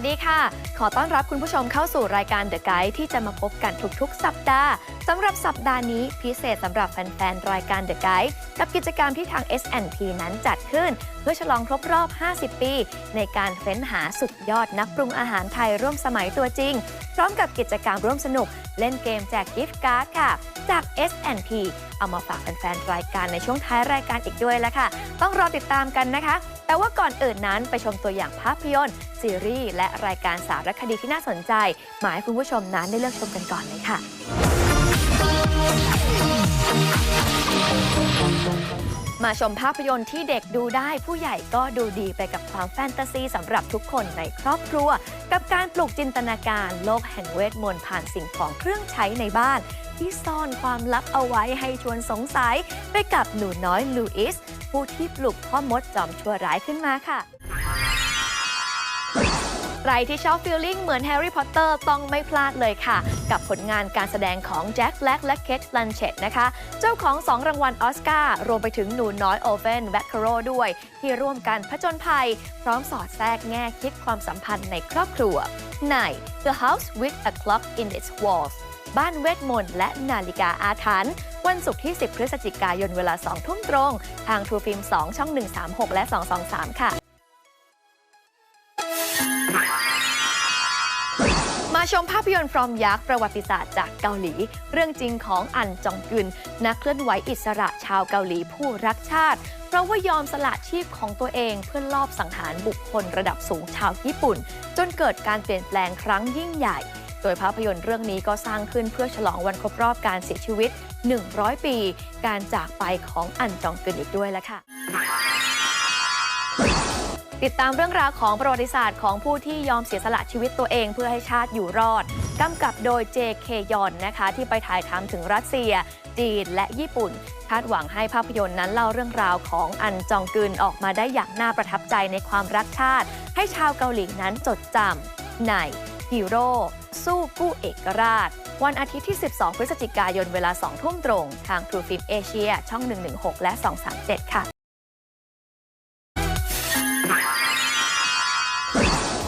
สวัสดีค่ะ ขอต้อนรับคุณผู้ชมเข้าสู่รายการ The Guide ที่จะมาพบกันทุกๆ สัปดาห์สำหรับสัปดาห์นี้พิเศษสำหรับแฟนๆ รายการ The Guide กับกิจกรรมที่ทาง S&P นั้นจัดขึ้น เพื่อฉลองครบรอบ 50 ปี ในการเฟ้นหาสุดยอดนักปรุงอาหารไทยร่วมสมัยตัวจริง พร้อมกับกิจกรรมร่วมสนุก เล่นเกมแจกกิฟต์การ์ดค่ะ จาก S&P เอามาฝากแฟนๆ รายการในช่วงท้ายรายการอีกด้วยแล้วค่ะ ต้องรอติดตามกันนะคะ แต่ว่าก่อนอื่นนั้นไปชมตัวอย่างภาพยนตร์ ซีรีส์และรายการสารคดีที่น่าสนใจ หมายให้คุณผู้ชมนั้นได้เลือกชมกันก่อนเลยค่ะ มาชมภาพยนตร์ที่เด็กดูได้ผู้ใหญ่ก็ดูดีไปกับความแฟนตาซีสำหรับทุกคนในครอบครัว กับการปลุกจินตนาการโลกแห่งเวทมนต์ผ่านสิ่งของเครื่องใช้ในบ้าน ที่ซ่อนความลับเอาไว้ให้ชวนสงสัยไปกับหนูน้อยลูอิส ผู้ที่ปลุกพ่อมดจอมชั่วร้ายขึ้นมาค่ะ ใครที่ชอบฟีลลิ่งเหมือนแฮร์รี่พอตเตอร์ต้องไม่พลาดเลยค่ะ กับผลงานการแสดงของแจ็คแบล็กและเคทลันเชตนะคะ เจ้าของ 2 รางวัลออสการ์รวมไปถึงหนูน้อยโอเวนแวคคาโรด้วย ที่ร่วมกันผจญภัย พร้อมสอดแทรกแง่คิดความสัมพันธ์ในครอบครัวใน The House with a Clock in its Walls บ้านเวทมนต์และนาฬิกาอาถรรพ์วันศุกร์ที่ 10 พฤศจิกายนเวลา 2 ทุ่มตรง ทาง True Film 2ช่อง 136 และ 223 ค่ะ มาชมภาพยนตร์ฟรอมยักษ์ประวัติศาสตร์จากเกาหลี เรื่องจริงของอันจองกึนนักเคลื่อนไหวอิสระชาวเกาหลีผู้รักชาติเพราะว่ายอมสละชีพของตัวเองเพื่อลอบสังหารบุคคลระดับสูงชาวญี่ปุ่น จนเกิดการเปลี่ยนแปลงครั้งยิ่งใหญ่ โดยภาพยนตร์เรื่องนี้ก็สร้างขึ้นเพื่อฉลองวันครบรอบการเสียชีวิต 100 ปี การจากไปของอันจองกึนอีกด้วยละค่ะติดตามเรื่องราวของประวัติศาสตร์ของผู้ที่ยอมเสียสละชีวิตตัวเองเพื่อให้ชาติอยู่รอด กำกับโดยเจเคยอนนะคะ ที่ไปถ่ายทำถึงรัสเซีย จีนและญี่ปุ่น คาดหวังให้ภาพยนตร์นั้นเล่าเรื่องราวของอันจองกึนออกมาได้อย่างน่าประทับใจในความรักชาติ ให้ชาวเกาหลีนั้นจดจำใน ฮีโร่สู้กู้เอกราช วันอาทิตย์ที่ 12 พฤศจิกายนเวลา 2 ทุ่มตรง ทาง True Film Asia ช่อง 116 และ 237 ค่ะ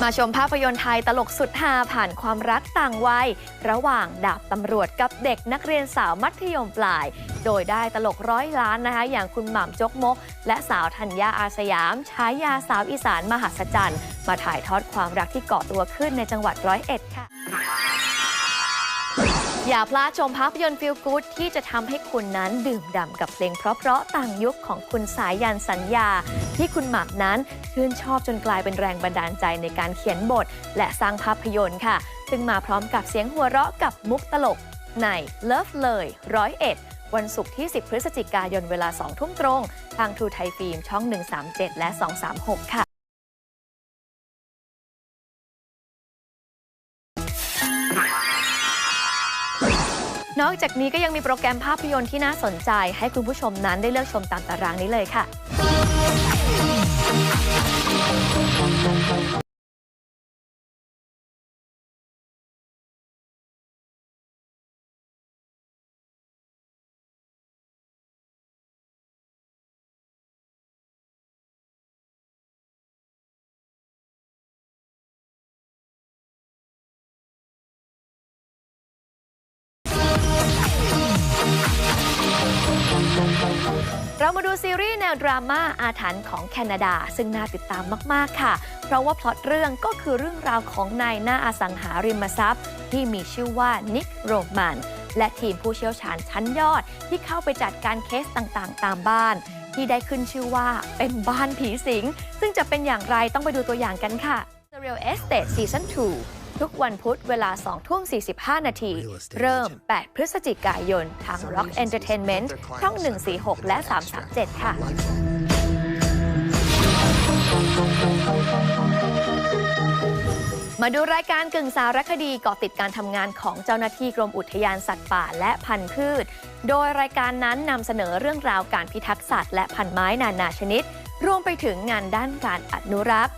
มาชมภาพยนตร์ไทยตลกสุดฮาผ่านความรักต่างวัย ระหว่างดาบตำรวจกับเด็กนักเรียนสาวมัธยมปลาย โดยได้ตลกร้อยล้านนะคะ อย่างคุณหม่ำจกมก และสาวธัญญาอาสยามฉายาสาวอีสานมหัศจรรย์ มาถ่ายทอดความรักที่เกาะตัวขึ้นในจังหวัดร้อยเอ็ดค่ะ อย่าพลาดชมภาพยนตร์ฟิลกู๊ดที่จะทำให้คุณนั้นดื่มด่ำกับเพลงเพราะๆต่างยุคของคุณสายยันสัญญา ที่คุณหมากนั้นชื่นชอบจนกลายเป็นแรงบันดาลใจในการเขียนบท และสร้างภาพยนตร์ค่ะ ซึ่งมาพร้อมกับเสียงหัวเราะกับมุกตลก ใน Love เลยร้อยเอ็ดวันศุกร์ที่ 10 พฤศจิกายนเวลา 2 ทุ่มตรง ทางทูไทยฟิล์มช่อง 137 และ 236 ค่ะ นอกจากนี้ก็ยังมีโปรแกรมภาพยนตร์ที่น่าสนใจ ให้คุณผู้ชมนั้นได้เลือกชมตามตารางนี้เลยค่ะ เรามาดูซีรีส์แนวดราม่าอาถรรพ์ของแคนาดา ซึ่งน่าติดตามมาก ๆ ค่ะ เพราะว่าพล็อตเรื่องก็คือเรื่องราวของนายหน้าอสังหาริมทรัพย์ ที่มีชื่อว่านิกโรมัน และทีมผู้เชี่ยวชาญชั้นยอด ที่เข้าไปจัดการเคสต่างๆ ตามบ้าน ที่ได้ขึ้นชื่อว่าเป็นบ้านผีสิง ซึ่งจะเป็นอย่างไรต้องไปดูตัวอย่างกันค่ะ The Real Estate Season 2 ทุกวันพุธเวลา 2 ทุ่ม 45 นาที เริ่ม 8 พฤศจิกายน ทาง Rock Entertainment ช่อง 146 และ 337 ค่ะ มาดูรายการกึ่งสารคดีเกาะติดการทำงานของเจ้าหน้าที่กรมอุทยานสัตว์ป่าและพันธุ์พืช โดยรายการนั้นนำเสนอเรื่องราวการพิทักษ์สัตว์และพันธุ์ไม้นานาชนิด รวมไปถึงงานด้านการอนุรักษ์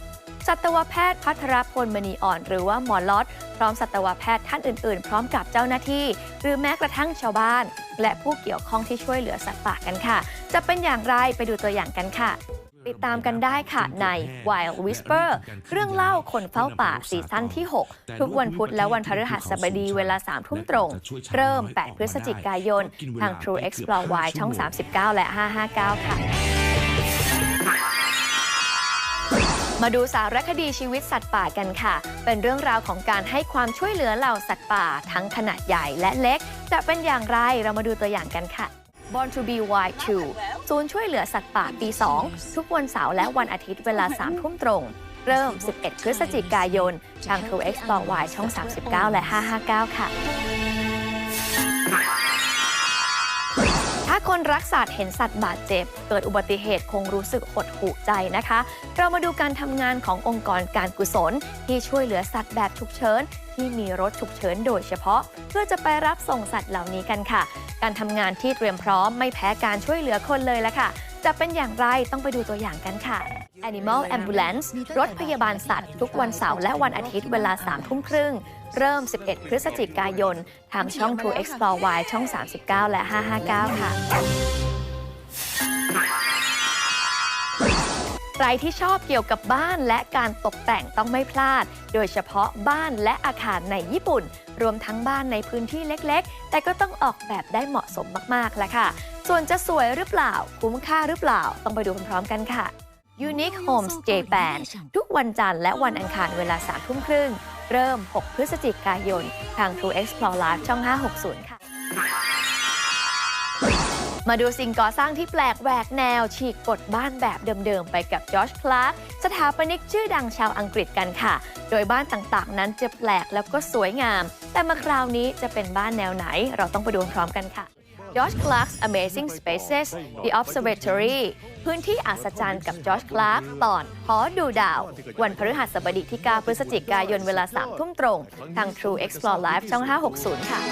สัตวแพทย์พัทรพลมณีอ่อน หรือว่าหมอล็อตพร้อมสัตวแพทย์ท่านอื่นๆ พร้อมกับเจ้าหน้าที่ หรือแม้กระทั่งชาวบ้าน และผู้เกี่ยวข้องที่ช่วยเหลือสัตว์ป่ากันค่ะ จะเป็นอย่างไรไปดูตัวอย่างกันค่ะติดตามกันได้ค่ะใน Wild Whisper เรื่องเล่าคนเฝ้าป่าซีซั่นที่ 6 ทุกวันพุธและวันพฤหัสบดีเวลา 3 ทุ่มตรง เริ่ม 8 พฤศจิกายน ทาง True Explore Y ช่อง 39 และ 559 ค่ะ มาดูสารคดีชีวิตสัตว์ป่ากันค่ะ เป็นเรื่องราวของการให้ความช่วยเหลือเหล่าสัตว์ป่า ทั้งขนาดใหญ่และเล็ก จะเป็นอย่างไรเรามาดูตัวอย่างกันค่ะ Born to be Wild 2ศูนย์ช่วยเหลือสัตว์ป่าปี 2 ทุกวันเสาร์และวันอาทิตย์เวลา 3 ทุ่มตรง เริ่ม 11 พฤศจิกายน ทาง True Explore Y ช่อง 39 และ 559 ค่ะ คนรักสัตว์เห็นสัตว์บาดเจ็บ เกิดอุบัติเหตุคงรู้สึกหดหู่ใจนะคะ เรามาดูการทำงานขององค์กรการกุศล ที่ช่วยเหลือสัตว์แบบฉุกเฉินที่มีรถฉุกเฉินโดยเฉพาะ เพื่อจะไปรับส่งสัตว์เหล่านี้กันค่ะ การทำงานที่เตรียมพร้อมไม่แพ้การช่วยเหลือคนเลยละค่ะ จะเป็นอย่างไรต้องไปดูตัวอย่างกันค่ะ Animal Ambulance รถพยาบาลสัตว์ ทุกวันเสาร์และวันอาทิตย์เวลา3ทุ่มครึ่ง เริ่ม 11 พฤศจิกายน ทางช่อง True Explore Y ช่อง 39 และ 559 ค่ะ ใครที่ชอบเกี่ยวกับบ้านและการตกแต่งต้องไม่พลาด โดยเฉพาะบ้านและอาคารในญี่ปุ่น รวมทั้งบ้านในพื้นที่เล็กๆ แต่ก็ต้องออกแบบได้เหมาะสมมากๆแล้วค่ะ ส่วนจะสวยหรือเปล่า คุ้มค่าหรือเปล่า ต้องไปดูพร้อมๆกันค่ะ Unique Homes Japan ทุกวันจันทร์และวันอังคารเวลา3ทุ่มครึ่ง เริ่ม 6 พฤศจิกายน ทาง True Explore Live ช่อง 560 ค่ะ มาดูสิ่งก่อสร้างที่แปลกแหวกแนว ฉีกกฎบ้านแบบเดิม ๆ ไปกับจอร์จคลาร์กสถาปนิกชื่อดังชาวอังกฤษกันค่ะ โดยบ้านต่างๆ นั้นจะแปลกแล้วก็สวยงาม แต่มาคราวนี้จะเป็นบ้านแนวไหน เราต้องไปดูพร้อมกันค่ะ George Clark's Amazing Spaces The Observatory พื้นที่อัศจรรย์กับ George Clark ตอนหอดูดาว วันพฤหัสบดีที่ 9 พฤศจิกายนเวลา 3 ทุ่มตรง ทาง True Explore Live ช่อง 560 ค่ะ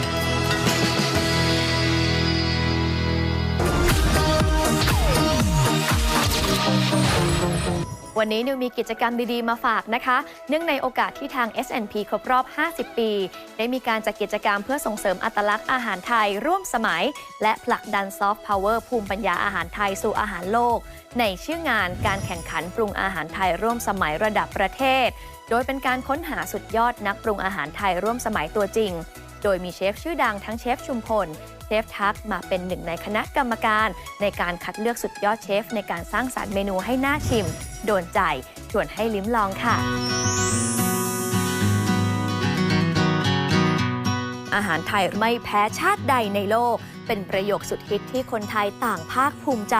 วันนี้นิวมีกิจกรรมดี ๆ มาฝากนะคะ เนื่องในโอกาสที่ทาง S&P ครบรอบ 50 ปี ได้มีการจัดกิจกรรมเพื่อส่งเสริมอัตลักษณ์อาหารไทย ร่วมสมัย และผลักดันซอฟต์พาวเวอร์ภูมิปัญญาอาหารไทยสู่อาหารโลก ในชื่องานการแข่งขันปรุงอาหารไทยร่วมสมัยระดับประเทศ โดยเป็นการค้นหาสุดยอดนักปรุงอาหารไทยร่วมสมัยตัวจริง โดยมีเชฟชื่อดังทั้งเชฟชุมพล เชฟทักมาเป็นหนึ่งในคณะกรรมการ ในการคัดเลือกสุดยอดเชฟ ในการสร้างสารรค์เมนูให้น่าชิม โดนใจ ชวนให้ลิ้มลองค่ะ อาหารไทยไม่แพ้ชาติใดในโลก เป็นประโยคสุดฮิตที่คนไทยต่างภาคภูมิใจ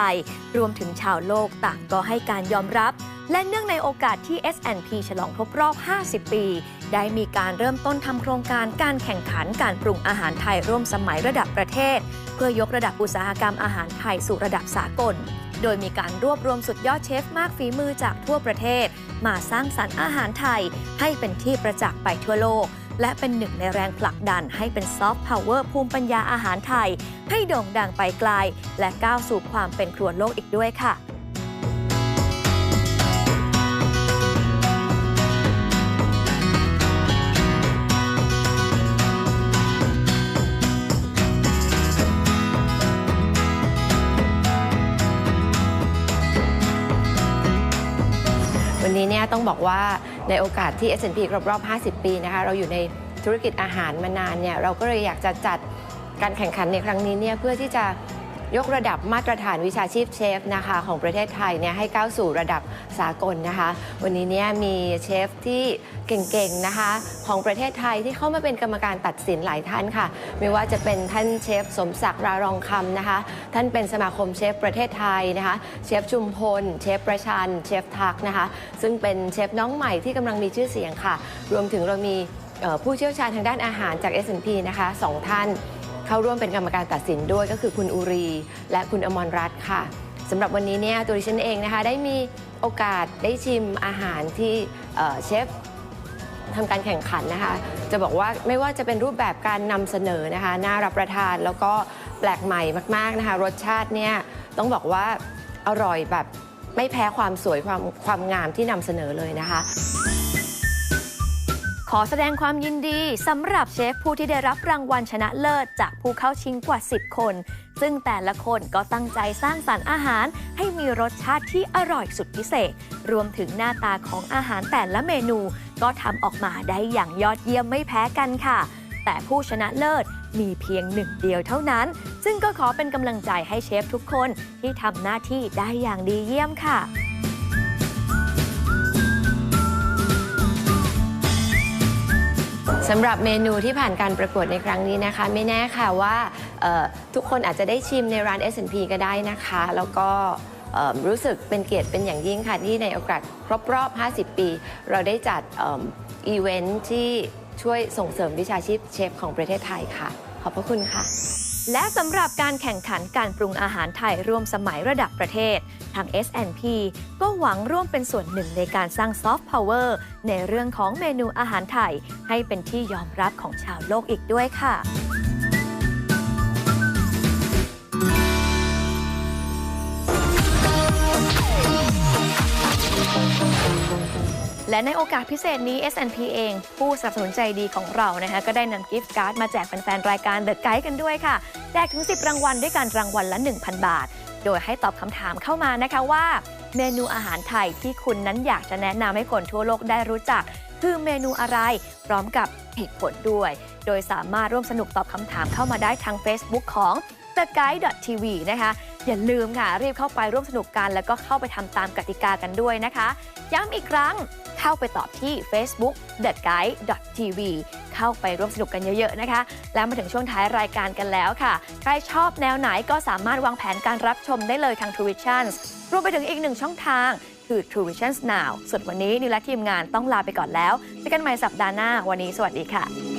รวมถึงชาวโลกต่างก็ให้การยอมรับ และเนื่องในโอกาสที่ S&P ฉลองครบรอบ 50 ปี ได้มีการเริ่มต้นทำโครงการการแข่งขันการปรุงอาหารไทยร่วมสมัยระดับประเทศ เพื่อยกระดับอุตสาหกรรมอาหารไทยสู่ระดับสากล โดยมีการรวบรวมสุดยอดเชฟมากฝีมือจากทั่วประเทศ มาสร้างสรรค์อาหารไทย ให้เป็นที่ประจักษ์ไปทั่วโลก และเป็นหนึ่งในแรงผลักดันให้เป็นซอฟต์พาวเวอร์ภูมิปัญญาอาหารไทย ให้โด่งดังไปไกล และก้าวสู่ความเป็นครัวโลกอีกด้วยค่ะ นี้เนี่ยต้องบอกว่าในโอกาสที่ S&P ครบรอบ 50 ปีนะคะเราอยู่ในธุรกิจอาหารมานานเนี่ยเราก็เลยอยากจะจัดการแข่งขันในครั้งนี้เนี่ยเพื่อที่จะ ยกระดับมาตรฐานวิชาชีพเชฟนะคะของประเทศไทยเนี่ยให้ก้าวสู่ระดับสากลนะคะ วันนี้เนี่ยมีเชฟที่เก่งๆนะคะของประเทศไทยที่เข้ามาเป็นกรรมการตัดสินหลายท่านค่ะ ไม่ว่าจะเป็นท่านเชฟสมศักดิ์รารองคำนะคะ ท่านเป็นสมาคมเชฟประเทศไทยนะคะ เชฟชุมพล เชฟประชัน เชฟทักนะคะ ซึ่งเป็นเชฟน้องใหม่ที่กำลังมีชื่อเสียงค่ะ รวมถึงเรามีผู้เชี่ยวชาญทางด้านอาหารจาก S&P นะคะสองท่าน เข้าร่วมเป็นกรรมการตัดสินด้วยก็คือคุณอุรี และคุณอมรรัตน์ค่ะสำหรับวันนี้เนี่ยตัวดิฉันเองนะคะได้มีโอกาสได้ชิมอาหารที่เเชฟทำการแข่งขันนะคะ จะบอกว่าไม่ว่าจะเป็นรูปแบบการนำเสนอนะคะ น่ารับประทานแล้วก็แปลกใหม่มาก ๆนะคะ รสชาติเนี่ยต้องบอกว่าอร่อยแบบไม่แพ้ความสวยความความงามที่นำเสนอเลยนะคะ ขอแสดงความยินดีสำหรับเชฟผู้ที่ได้รับรางวัลชนะเลิศ จากผู้เข้าชิงกว่า 10 คน ซึ่งแต่ละคนก็ตั้งใจสร้างสรรค์อาหาร ให้มีรสชาติที่อร่อยสุดพิเศษ รวมถึงหน้าตาของอาหารแต่ละเมนู ก็ทำออกมาได้อย่างยอดเยี่ยมไม่แพ้กันค่ะ แต่ผู้ชนะเลิศมีเพียงหนึ่งเดียวเท่านั้น ซึ่งก็ขอเป็นกำลังใจให้เชฟทุกคนที่ทำหน้าที่ได้อย่างดีเยี่ยมค่ะ สำหรับเมนูที่ผ่านการประกวดในครั้งนี้นะคะ ไม่แน่ค่ะว่าทุกคนอาจจะได้ชิมในร้าน S&P ก็ได้นะคะ แล้วก็รู้สึกเป็นเกียรติเป็นอย่างยิ่งค่ะ ที่ในโอกาสครบรอบ 50 ปี เราได้จัดอีเวนท์ที่ช่วยส่งเสริมวิชาชีพเชฟของประเทศไทยค่ะ ขอบพระคุณค่ะ และสำหรับการแข่งขันการปรุงอาหารไทยร่วมสมัยระดับประเทศ ทาง S&P ก็หวังร่วมเป็นส่วนหนึ่งในการสร้างซอฟต์พาวเวอร์ในเรื่องของเมนูอาหารไทย ให้เป็นที่ยอมรับของชาวโลกอีกด้วยค่ะ และในโอกาสพิเศษนี้ S&P เอง ผู้สนับสนุนใจดีของเรานะคะก็ได้นำกิฟต์การ์ดมาแจกแฟนๆรายการ The Guide กันด้วยค่ะแจกถึง 10 รางวัลด้วยกันรางวัลละ 1,000 บาท โดยให้ตอบคำถามเข้ามานะคะว่า เมนูอาหารไทยที่คุณนั้นอยากจะแนะนำให้คนทั่วโลกได้รู้จัก คือเมนูอะไร พร้อมกับเหตุผลด้วย โดยสามารถร่วมสนุกตอบคำถามเข้ามาได้ทาง Facebook ของ The Guide TV นะคะ อย่าลืมค่ะ รีบเข้าไปร่วมสนุกกัน แล้วก็เข้าไปทำตามกติกากันด้วยนะคะ ย้ำอีกครั้งเข้าไปตอบที่ Facebook The Guide TV เข้าไปร่วมสนุกกันเยอะๆนะคะ แล้วมาถึงช่วงท้ายรายการกันแล้วค่ะ ใครชอบแนวไหนก็สามารถวางแผนการรับชมได้เลยทาง True Vision รวมไปถึงอีกหนึ่งช่องทางคือ True Vision Now ส่วนวันนี้นิวและทีมงานต้องลาไปก่อนแล้วเจอกันใหม่สัปดาห์หน้า วันนี้สวัสดีค่ะ